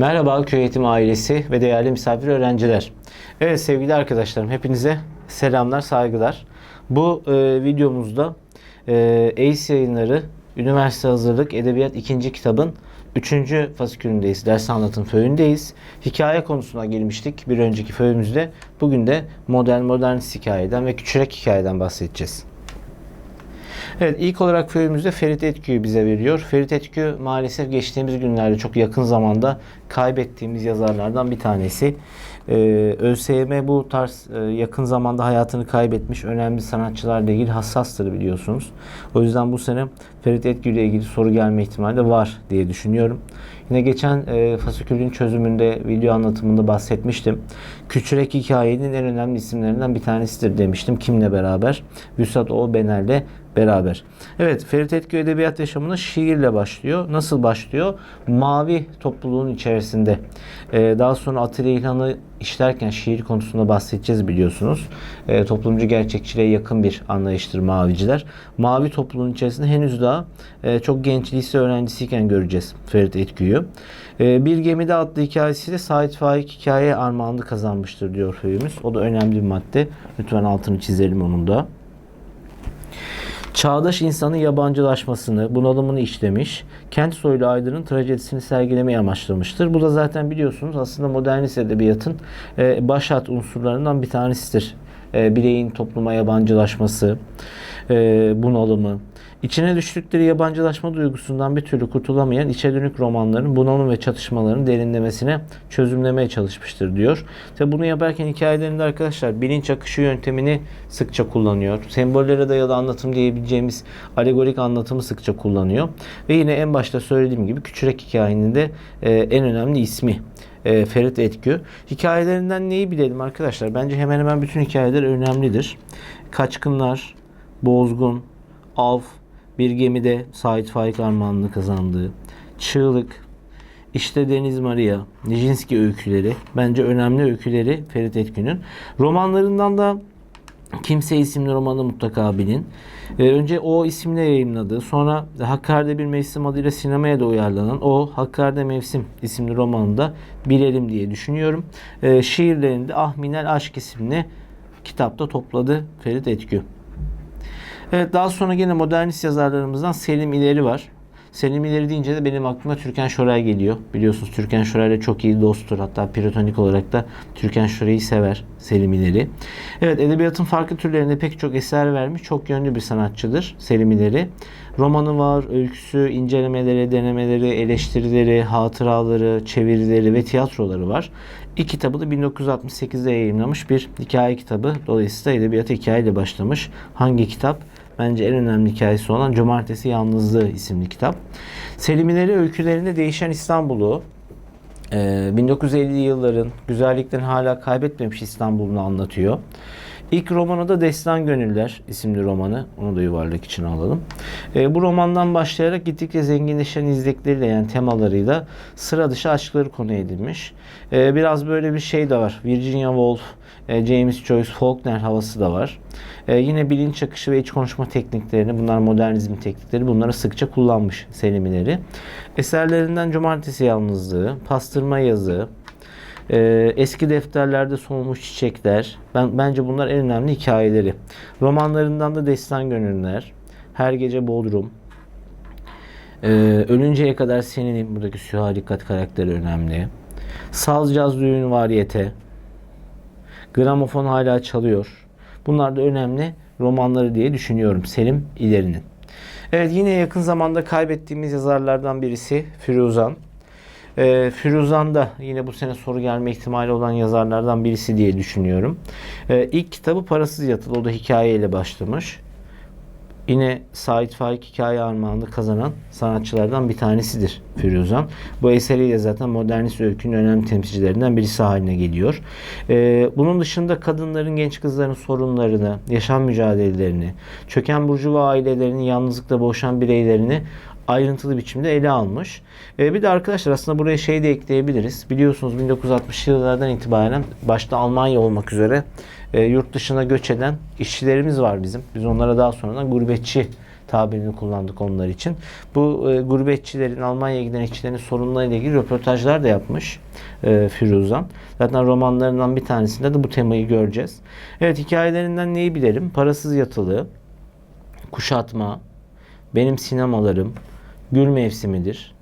Merhaba köy eğitim ailesi ve değerli misafir öğrenciler. Evet sevgili arkadaşlarım hepinize selamlar, saygılar. Bu e, videomuzda e, ACE yayınları Üniversite Hazırlık Edebiyat 2. kitabın 3. fasikülündeyiz. Ders anlatım föyündeyiz. Hikaye konusuna girmiştik bir önceki föyümüzde. Bugün de modern modernist hikayeden ve küçürek hikayeden bahsedeceğiz. Evet ilk olarak föyümüzde Ferit Etkü'yü bize veriyor. Ferit Etkü maalesef geçtiğimiz günlerde çok yakın zamanda kaybettiğimiz yazarlardan bir tanesi. Ee, ÖSYM bu tarz e, yakın zamanda hayatını kaybetmiş önemli sanatçılarla ilgili hassastır biliyorsunuz. O yüzden bu sene Ferit Etkü ile ilgili soru gelme ihtimali de var diye düşünüyorum. Yine geçen e, fasikülün çözümünde video anlatımında bahsetmiştim. Küçürek hikayenin en önemli isimlerinden bir tanesidir demiştim. Kimle beraber? Vüsat O Bener'le beraber. Evet Ferit Etkü edebiyat yaşamına şiirle başlıyor. Nasıl başlıyor? Mavi topluluğun içerisinde. Ee, daha sonra Atilla İlhan'ı işlerken şiir konusunda bahsedeceğiz biliyorsunuz. Ee, toplumcu gerçekçiliğe yakın bir anlayıştır maviciler. Mavi topluluğun içerisinde henüz daha e, çok genç lise öğrencisiyken göreceğiz Ferit Etkü'yü. Ee, bir gemide adlı hikayesiyle Sait Faik hikaye armağanını kazanmıştır diyor köyümüz. O da önemli bir madde. Lütfen altını çizelim onun da. Çağdaş insanın yabancılaşmasını, bunalımını işlemiş, kent soylu aydının trajedisini sergilemeyi amaçlamıştır. Bu da zaten biliyorsunuz aslında modernist edebiyatın e, başat unsurlarından bir tanesidir. E, bireyin topluma yabancılaşması, e, bunalımı, İçine düştükleri yabancılaşma duygusundan bir türlü kurtulamayan içe dönük romanların bunalım ve çatışmaların derinlemesine çözümlemeye çalışmıştır diyor. Ve bunu yaparken hikayelerinde arkadaşlar bilinç akışı yöntemini sıkça kullanıyor. Sembollere dayalı anlatım diyebileceğimiz alegorik anlatımı sıkça kullanıyor. Ve yine en başta söylediğim gibi Küçürek hikayenin de e, en önemli ismi e, Ferit Etkü. Hikayelerinden neyi bilelim arkadaşlar? Bence hemen hemen bütün hikayeler önemlidir. Kaçkınlar, Bozgun, Av, bir gemide Sait Faik armağanını kazandığı, Çığlık, işte Deniz Maria, Nijinsky öyküleri bence önemli öyküleri Ferit Etkü'nün. Romanlarından da Kimse isimli romanı mutlaka bilin. Ee, önce o isimle yayınladığı, sonra Hakkari'de bir mevsim adıyla sinemaya da uyarlanan o Hakkari'de Mevsim isimli romanını da bilelim diye düşünüyorum. Ee, şiirlerini de Ahminel Aşk isimli kitapta topladı Ferit Etkü. Evet daha sonra yine modernist yazarlarımızdan Selim İleri var. Selim İleri deyince de benim aklıma Türkan Şoray geliyor. Biliyorsunuz Türkan Şoray ile çok iyi dosttur. Hatta platonik olarak da Türkan Şoray'ı sever Selim İleri. Evet edebiyatın farklı türlerinde pek çok eser vermiş. Çok yönlü bir sanatçıdır Selim İleri. Romanı var, öyküsü, incelemeleri, denemeleri, eleştirileri, hatıraları, çevirileri ve tiyatroları var. İlk kitabı da 1968'de yayınlamış bir hikaye kitabı. Dolayısıyla edebiyat hikayeyle başlamış. Hangi kitap? Bence en önemli hikayesi olan Cumartesi Yalnızlığı isimli kitap. Selimileri öykülerinde değişen İstanbul'u, 1950'li yılların güzelliklerini hala kaybetmemiş İstanbul'unu anlatıyor. İlk romanı da Destan Gönüller isimli romanı. Onu da yuvarlak için alalım. E, bu romandan başlayarak gittikçe zenginleşen izlekleriyle yani temalarıyla sıra dışı aşkları konu edilmiş. E, biraz böyle bir şey de var. Virginia Woolf, e, James Joyce, Faulkner havası da var. E, yine bilinç akışı ve iç konuşma tekniklerini, bunlar modernizm teknikleri, bunları sıkça kullanmış Selimileri. Eserlerinden Cumartesi Yalnızlığı, Pastırma Yazı, ee, eski defterlerde solmuş çiçekler. Ben bence bunlar en önemli hikayeleri. Romanlarından da Destan Gönüller, Her Gece Bodrum, ee, Ölünceye Kadar Senin buradaki Süharikat karakteri önemli. Sazcaz Düğün Variyete, Gramofon hala çalıyor. Bunlar da önemli romanları diye düşünüyorum Selim İleri'nin. Evet yine yakın zamanda kaybettiğimiz yazarlardan birisi Firuzan. E, Firuzan da yine bu sene soru gelme ihtimali olan yazarlardan birisi diye düşünüyorum. E, ilk kitabı Parasız Yatılı. O da hikayeyle başlamış. Yine Sait Faik hikaye armağanını kazanan sanatçılardan bir tanesidir Firuzan. Bu eseriyle zaten modernist öykünün önemli temsilcilerinden birisi haline geliyor. Ee, bunun dışında kadınların, genç kızların sorunlarını, yaşam mücadelelerini, çöken burjuva ailelerinin yalnızlıkla boğuşan bireylerini ayrıntılı biçimde ele almış. E, bir de arkadaşlar aslında buraya şey de ekleyebiliriz. Biliyorsunuz 1960'lı yıllardan itibaren başta Almanya olmak üzere e, yurt dışına göç eden işçilerimiz var bizim. Biz onlara daha sonradan gurbetçi tabirini kullandık onlar için. Bu e, gurbetçilerin, Almanya'ya giden işçilerin sorunlarıyla ilgili röportajlar da yapmış e, Firuzan. Zaten romanlarından bir tanesinde de bu temayı göreceğiz. Evet hikayelerinden neyi bilelim? Parasız yatılı, kuşatma, benim sinemalarım, gül mevsimidir.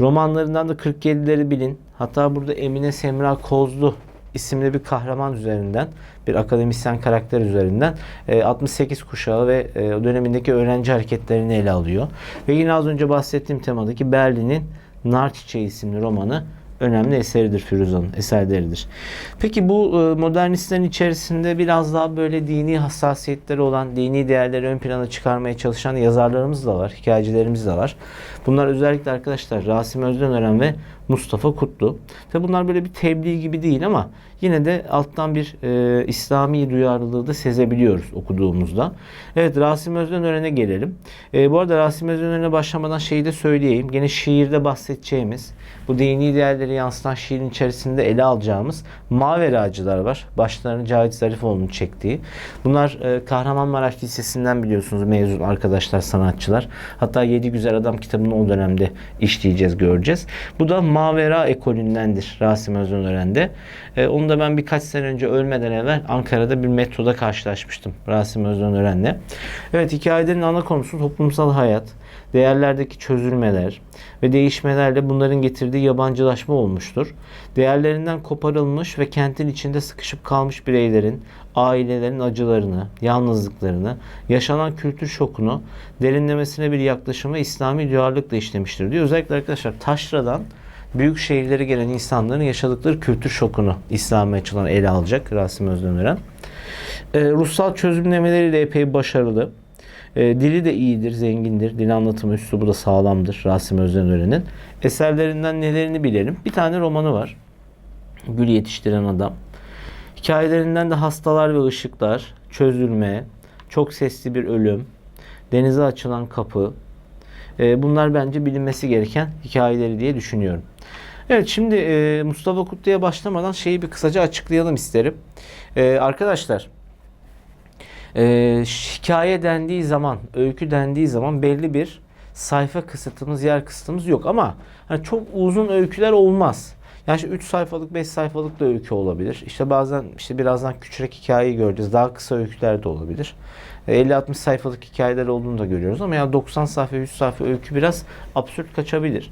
Romanlarından da 47'leri bilin. Hatta burada Emine Semra Kozlu isimli bir kahraman üzerinden, bir akademisyen karakter üzerinden e, 68 kuşağı ve e, o dönemindeki öğrenci hareketlerini ele alıyor. Ve yine az önce bahsettiğim temadaki Berlin'in Nar Çiçeği isimli romanı önemli eseridir Firuza'nın eserleridir. Peki bu e, modernistlerin içerisinde biraz daha böyle dini hassasiyetleri olan, dini değerleri ön plana çıkarmaya çalışan yazarlarımız da var, hikayecilerimiz de var. Bunlar özellikle arkadaşlar Rasim Özdenören ve Mustafa Kutlu. Tabi bunlar böyle bir tebliğ gibi değil ama yine de alttan bir e, İslami duyarlılığı da sezebiliyoruz okuduğumuzda. Evet Rasim Özdenören'e gelelim. E, bu arada Rasim Özdenören'e başlamadan şeyi de söyleyeyim. Gene şiirde bahsedeceğimiz bu dini değerleri yansıtan şiirin içerisinde ele alacağımız Maveracılar var. Başlarını Cahit Zarifoğlu'nun çektiği. Bunlar e, Kahramanmaraş Lisesi'nden biliyorsunuz mezun arkadaşlar, sanatçılar. Hatta Yedi Güzel Adam kitabını o dönemde işleyeceğiz, göreceğiz. Bu da Mavera ekolündendir Rasim Özdenören'de. E, onu da ben birkaç sene önce ölmeden evvel Ankara'da bir metroda karşılaşmıştım Rasim Özdenören'le. Evet hikayelerin ana konusu toplumsal hayat, değerlerdeki çözülmeler ve değişmelerle bunların getirdiği yabancılaşma olmuştur. Değerlerinden koparılmış ve kentin içinde sıkışıp kalmış bireylerin, ailelerin acılarını, yalnızlıklarını, yaşanan kültür şokunu derinlemesine bir yaklaşımı İslami duyarlılıkla işlemiştir diyor. Özellikle arkadaşlar Taşra'dan büyük şehirlere gelen insanların yaşadıkları kültür şokunu İslami açıdan ele alacak Rasim Özdenören. E, ruhsal çözümlemeleri de epey başarılı. E, dili de iyidir, zengindir. Dil anlatımı üslubu da sağlamdır Rasim Özdenören'in. Eserlerinden nelerini bilelim. Bir tane romanı var. Gül Yetiştiren Adam. Hikayelerinden de Hastalar ve Işıklar, Çözülme, Çok Sesli Bir Ölüm, Denize Açılan Kapı. E, bunlar bence bilinmesi gereken hikayeleri diye düşünüyorum. Evet şimdi e, Mustafa Kutlu'ya başlamadan şeyi bir kısaca açıklayalım isterim. E, arkadaşlar e, hikaye dendiği zaman, öykü dendiği zaman belli bir sayfa kısıtımız, yer kısıtımız yok ama hani çok uzun öyküler olmaz. Yani işte 3 sayfalık, 5 sayfalık da öykü olabilir. İşte bazen işte birazdan küçük hikayeyi göreceğiz. Daha kısa öyküler de olabilir. 50-60 sayfalık hikayeler olduğunu da görüyoruz ama ya 90 sayfa, 100 sayfa öykü biraz absürt kaçabilir.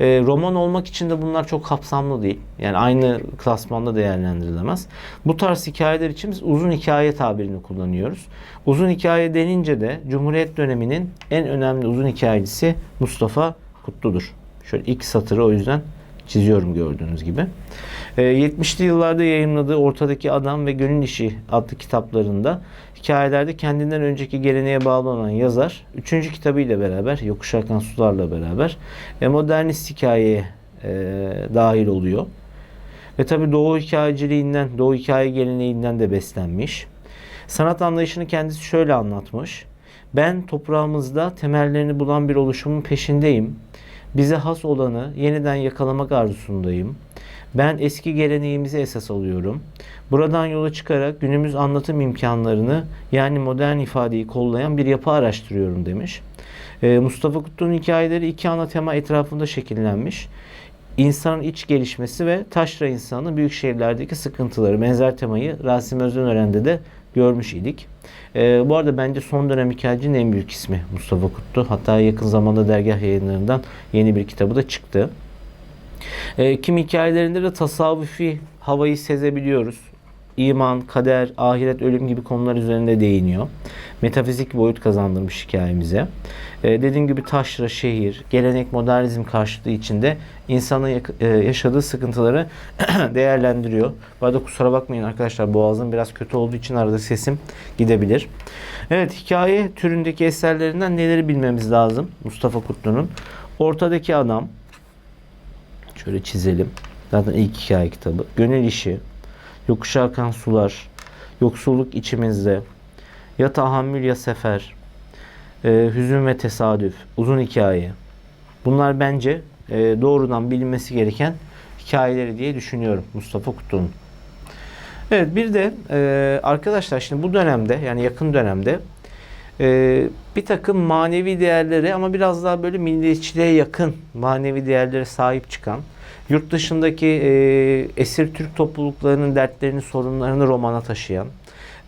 E, roman olmak için de bunlar çok kapsamlı değil. Yani aynı klasmanda değerlendirilemez. Bu tarz hikayeler için biz uzun hikaye tabirini kullanıyoruz. Uzun hikaye denince de Cumhuriyet döneminin en önemli uzun hikayecisi Mustafa Kutlu'dur. Şöyle ilk satırı o yüzden çiziyorum gördüğünüz gibi. E, 70'li yıllarda yayınladığı Ortadaki Adam ve Gönül İşi adlı kitaplarında hikayelerde kendinden önceki geleneğe bağlı olan yazar, üçüncü kitabıyla beraber, Yokuş Akan Sular'la beraber e, modernist hikayeye e, dahil oluyor. Ve tabi Doğu hikayeciliğinden, Doğu hikaye geleneğinden de beslenmiş. Sanat anlayışını kendisi şöyle anlatmış. Ben toprağımızda temellerini bulan bir oluşumun peşindeyim. Bize has olanı yeniden yakalamak arzusundayım. Ben eski geleneğimizi esas alıyorum. Buradan yola çıkarak günümüz anlatım imkanlarını yani modern ifadeyi kollayan bir yapı araştırıyorum demiş. Ee, Mustafa Kutlu'nun hikayeleri iki ana tema etrafında şekillenmiş. İnsanın iç gelişmesi ve taşra insanın büyük şehirlerdeki sıkıntıları. Benzer temayı Rasim Özdenören'de de görmüş idik. Ee, bu arada bence son dönem hikayecinin en büyük ismi Mustafa Kutlu. Hatta yakın zamanda dergah yayınlarından yeni bir kitabı da çıktı. E, kim hikayelerinde de tasavvufi havayı sezebiliyoruz. İman, kader, ahiret, ölüm gibi konular üzerinde değiniyor. Metafizik boyut kazandırmış hikayemize. E, dediğim gibi taşra, şehir, gelenek, modernizm karşıtlığı içinde insanın e, yaşadığı sıkıntıları değerlendiriyor. Bu arada kusura bakmayın arkadaşlar boğazım biraz kötü olduğu için arada sesim gidebilir. Evet hikaye türündeki eserlerinden neleri bilmemiz lazım Mustafa Kutlu'nun? Ortadaki adam, Şöyle çizelim. Zaten ilk hikaye kitabı. Gönül işi, yokuşa akan sular, yoksulluk içimizde, ya tahammül ya sefer, e, hüzün ve tesadüf, uzun hikaye. Bunlar bence e, doğrudan bilinmesi gereken hikayeleri diye düşünüyorum Mustafa Kutlu'nun. Evet bir de e, arkadaşlar şimdi bu dönemde yani yakın dönemde e, bir takım manevi değerleri ama biraz daha böyle milliyetçiliğe yakın manevi değerlere sahip çıkan, yurt dışındaki e, esir Türk topluluklarının dertlerini, sorunlarını romana taşıyan,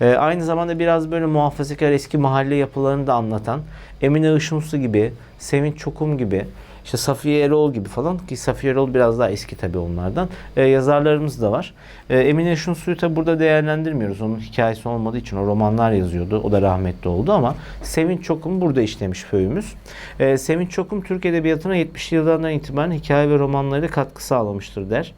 e, aynı zamanda biraz böyle muhafazakar eski mahalle yapılarını da anlatan Emine Işımsu gibi, Sevinç Çokum gibi, işte Safiye Erol gibi falan ki Safiye Erol biraz daha eski tabii onlardan. e, yazarlarımız da var. E, Emine Işımsu'yu tabii burada değerlendirmiyoruz. Onun hikayesi olmadığı için o romanlar yazıyordu. O da rahmetli oldu ama Sevinç Çokum burada işlemiş föyümüz. E, Sevinç Çokum Türk Edebiyatı'na 70'li yıllardan itibaren hikaye ve romanları katkı sağlamıştır der.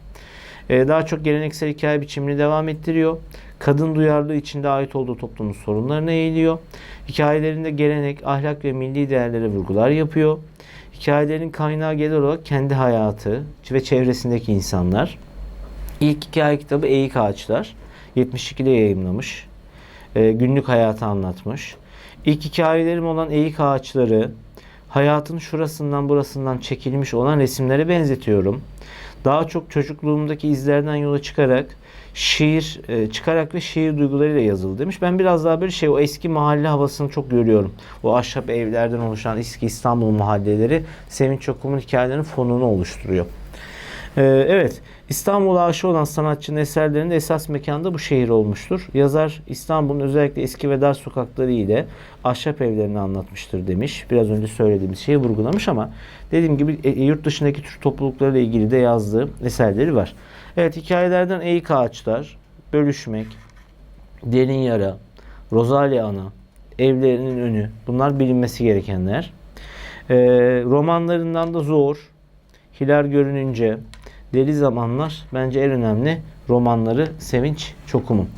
E, daha çok geleneksel hikaye biçimini devam ettiriyor. Kadın duyarlılığı içinde ait olduğu toplumun sorunlarına eğiliyor. Hikayelerinde gelenek, ahlak ve milli değerlere vurgular yapıyor. Hikayelerin kaynağı genel olarak kendi hayatı ve çevresindeki insanlar. İlk hikaye kitabı Eğik Ağaçlar. 72'de yayımlamış. E, günlük hayatı anlatmış. İlk hikayelerim olan Eğik Ağaçları hayatın şurasından burasından çekilmiş olan resimlere benzetiyorum. Daha çok çocukluğumdaki izlerden yola çıkarak şiir e, çıkarak ve şiir duygularıyla yazıldı demiş. Ben biraz daha böyle şey o eski mahalle havasını çok görüyorum. O ahşap evlerden oluşan eski İstanbul mahalleleri Sevinç Çokum'un hikayelerinin fonunu oluşturuyor. Ee, evet, İstanbul'a aşığı olan sanatçının eserlerinde esas mekanda bu şehir olmuştur. Yazar İstanbul'un özellikle eski ve dar sokakları ile ahşap evlerini anlatmıştır demiş. Biraz önce söylediğimiz şeyi vurgulamış ama dediğim gibi e, yurt dışındaki Türk topluluklarıyla ilgili de yazdığı eserleri var. Evet, hikayelerden Eğik Ağaçlar, Bölüşmek, Derin Yara, Rosalia Ana, Evlerinin Önü bunlar bilinmesi gerekenler. Ee, romanlarından da Zor, Hilal Görününce, Deli Zamanlar bence en önemli romanları Sevinç Çokum'un.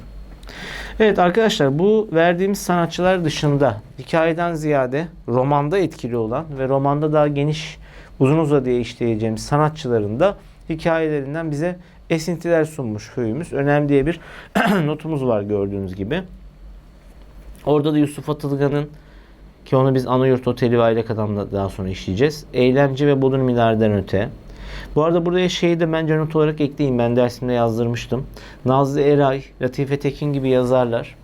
Evet arkadaşlar bu verdiğimiz sanatçılar dışında hikayeden ziyade romanda etkili olan ve romanda daha geniş uzun uzadıya işleyeceğimiz sanatçıların da hikayelerinden bize esintiler sunmuş köyümüz. Önemli diye bir notumuz var gördüğünüz gibi. Orada da Yusuf Atılgan'ın ki onu biz Anayurt Oteli ve Aylak Adam'da daha sonra işleyeceğiz. Eğlence ve Bodrum İleriden Öte. Bu arada buraya şeyi de bence not olarak ekleyeyim. Ben dersimde yazdırmıştım. Nazlı Eray, Latife Tekin gibi yazarlar.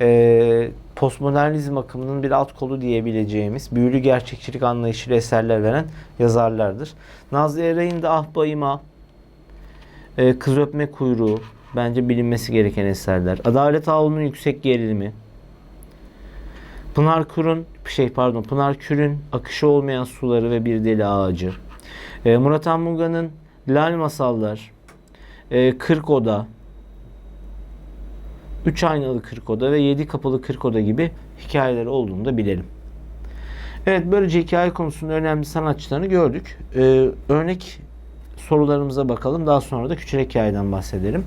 E, postmodernizm akımının bir alt kolu diyebileceğimiz büyülü gerçekçilik anlayışıyla eserler veren yazarlardır. Nazlı Eray'ın da Ah Bayıma, e, Kız Öpme Kuyruğu bence bilinmesi gereken eserler. Adalet Ağlı'nın Yüksek Gerilimi, Pınar Kur'un şey pardon Pınar Kür'ün Akışı Olmayan Suları ve Bir Deli Ağacı. E, Murat Anmuga'nın Lal Masallar, e, Kırk Oda, Üç Aynalı Kırk Oda ve Yedi Kapılı Kırk Oda gibi hikayeleri olduğunu da bilelim. Evet böylece hikaye konusunda önemli sanatçılarını gördük. E, örnek sorularımıza bakalım. Daha sonra da küçük hikayeden bahsedelim.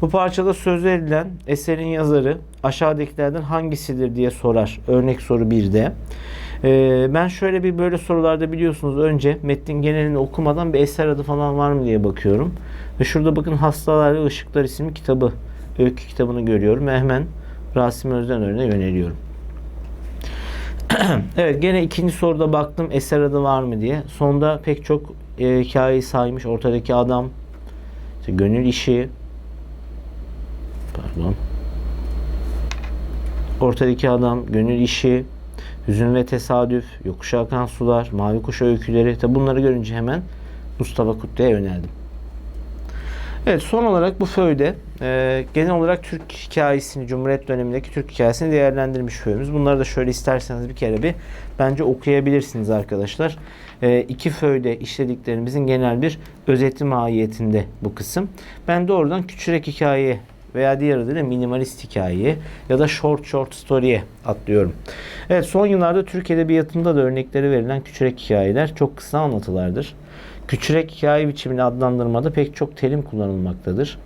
Bu parçada söz verilen eserin yazarı aşağıdakilerden hangisidir diye sorar. Örnek soru 1'de. Ee, ben şöyle bir böyle sorularda biliyorsunuz önce metnin genelini okumadan bir eser adı falan var mı diye bakıyorum. Ve şurada bakın Hastalar ve Işıklar isimli kitabı, öykü kitabını görüyorum ve hemen Rasim Özdenör'üne yöneliyorum. evet gene ikinci soruda baktım eser adı var mı diye. Sonda pek çok e, hikayeyi saymış. Ortadaki adam, işte gönül işi, pardon. Ortadaki adam, gönül işi, hüzün ve tesadüf, yokuşa akan sular, mavi kuş öyküleri. Tabi bunları görünce hemen Mustafa Kutlu'ya yöneldim. Evet son olarak bu föyde e, genel olarak Türk hikayesini, Cumhuriyet dönemindeki Türk hikayesini değerlendirmiş föyümüz. Bunları da şöyle isterseniz bir kere bir bence okuyabilirsiniz arkadaşlar. E, iki föyde işlediklerimizin genel bir özeti mahiyetinde bu kısım. Ben doğrudan küçürek hikaye veya diğer adıyla minimalist hikayeye ya da short short story'e atlıyorum. Evet son yıllarda Türk Edebiyatı'nda da örnekleri verilen küçürek hikayeler çok kısa anlatılardır. Küçürek hikaye biçimini adlandırmada pek çok terim kullanılmaktadır.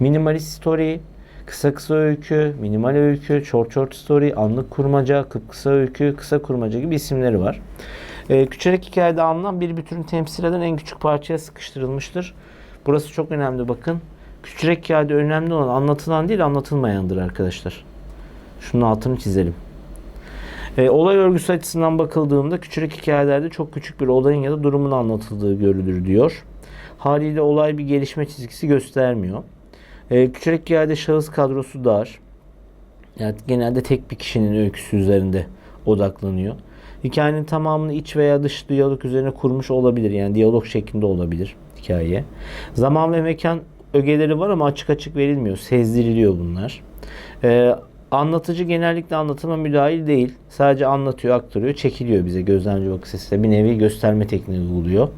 Minimalist story, kısa kısa öykü, minimal öykü, short short story, anlık kurmaca, kısa öykü, kısa kurmaca gibi isimleri var. Ee, küçürek hikayede anlam bir bütünü temsil eden en küçük parçaya sıkıştırılmıştır. Burası çok önemli bakın. Küçürek hikayede önemli olan anlatılan değil anlatılmayandır arkadaşlar. Şunun altını çizelim. E, olay örgüsü açısından bakıldığında küçük hikayelerde çok küçük bir olayın ya da durumun anlatıldığı görülür diyor. Haliyle olay bir gelişme çizgisi göstermiyor. E, küçük hikayede şahıs kadrosu dar. Yani genelde tek bir kişinin öyküsü üzerinde odaklanıyor. Hikayenin tamamını iç veya dış diyalog üzerine kurmuş olabilir. Yani diyalog şeklinde olabilir hikaye. Zaman ve mekan ögeleri var ama açık açık verilmiyor. Sezdiriliyor bunlar. Ee, anlatıcı genellikle anlatıma müdahil değil. Sadece anlatıyor, aktarıyor, çekiliyor bize gözlemci bakış açısıyla. Bir nevi gösterme tekniği uyguluyor.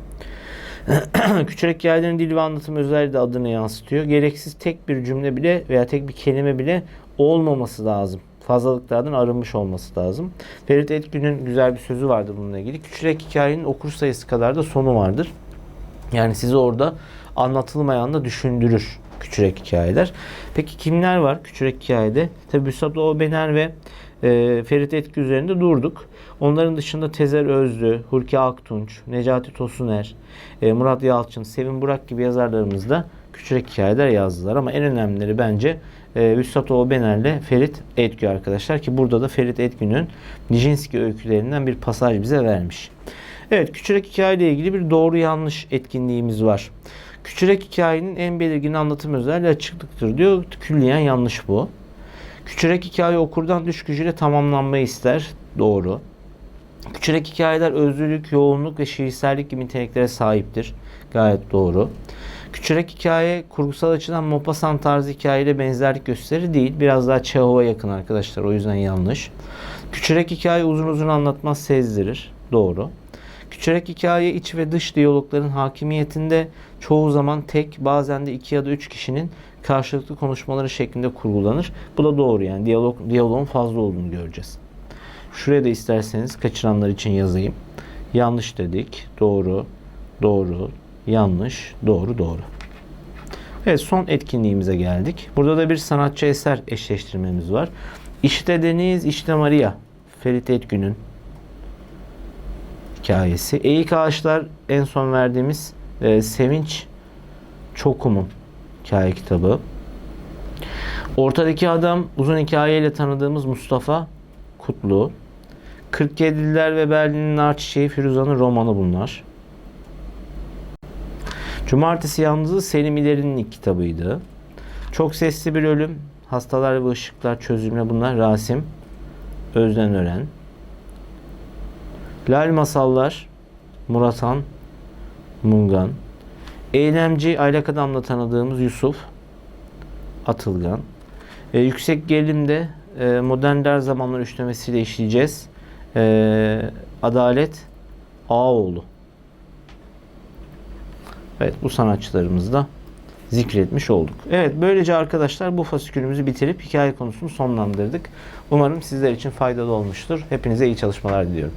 Küçük hikayelerin dil ve anlatım özelliği de adını yansıtıyor. Gereksiz tek bir cümle bile veya tek bir kelime bile olmaması lazım. Fazlalıklardan arınmış olması lazım. Ferit Etgün'ün güzel bir sözü vardı bununla ilgili. Küçük hikayenin okur sayısı kadar da sonu vardır. Yani sizi orada anlatılmayan da düşündürür küçük hikayeler. Peki kimler var küçük hikayede? Tabi Büsat Obener ve e, Ferit Etki üzerinde durduk. Onların dışında Tezer Özlü, Hulki Aktunç, Necati Tosuner, e, Murat Yalçın, Sevin Burak gibi yazarlarımız da küçük hikayeler yazdılar. Ama en önemlileri bence e, Vüsat Obener ile Ferit Etgü arkadaşlar. Ki burada da Ferit Etgü'nün Nijinsky öykülerinden bir pasaj bize vermiş. Evet, küçük hikaye ile ilgili bir doğru yanlış etkinliğimiz var. Küçük hikayenin en belirgin anlatım özelliği açıklıktır diyor. Külliyen yanlış bu. Küçük hikaye okurdan düş gücüyle tamamlanmayı ister. Doğru. Küçük hikayeler özlülük, yoğunluk ve şiirsellik gibi niteliklere sahiptir. Gayet doğru. Küçük hikaye kurgusal açıdan Maupassant tarzı hikayeyle benzerlik gösterir değil. Biraz daha Çehov'a yakın arkadaşlar. O yüzden yanlış. Küçük hikaye uzun uzun anlatmaz sezdirir. Doğru. Küçük hikaye iç ve dış diyalogların hakimiyetinde çoğu zaman tek bazen de iki ya da üç kişinin karşılıklı konuşmaları şeklinde kurgulanır. Bu da doğru yani diyalog, diyalogun fazla olduğunu göreceğiz. Şuraya da isterseniz kaçıranlar için yazayım. Yanlış dedik. Doğru, doğru, yanlış, doğru, doğru. Evet son etkinliğimize geldik. Burada da bir sanatçı eser eşleştirmemiz var. İşte Deniz, işte Maria. Ferit Etgün'ün hikayesi. Eğik Ağaçlar en son verdiğimiz e, Sevinç Çokum'un hikaye kitabı. Ortadaki adam uzun hikayeyle tanıdığımız Mustafa Kutlu. 47'liler ve Berlin'in Nar Çiçeği Firuza'nın romanı bunlar. Cumartesi Yalnızı Selim İleri'nin ilk kitabıydı. Çok Sesli Bir Ölüm, Hastalar ve Işıklar Çözümle bunlar Rasim Özden Ören. Lal Masallar Muratan Mungan. Eylemci Aylak Adam'la tanıdığımız Yusuf Atılgan. E, yüksek gerilimde e, modern der zamanlar üçlemesiyle işleyeceğiz. E, Adalet Ağoğlu. Evet bu sanatçılarımızı da zikretmiş olduk. Evet böylece arkadaşlar bu fasikülümüzü bitirip hikaye konusunu sonlandırdık. Umarım sizler için faydalı olmuştur. Hepinize iyi çalışmalar diliyorum.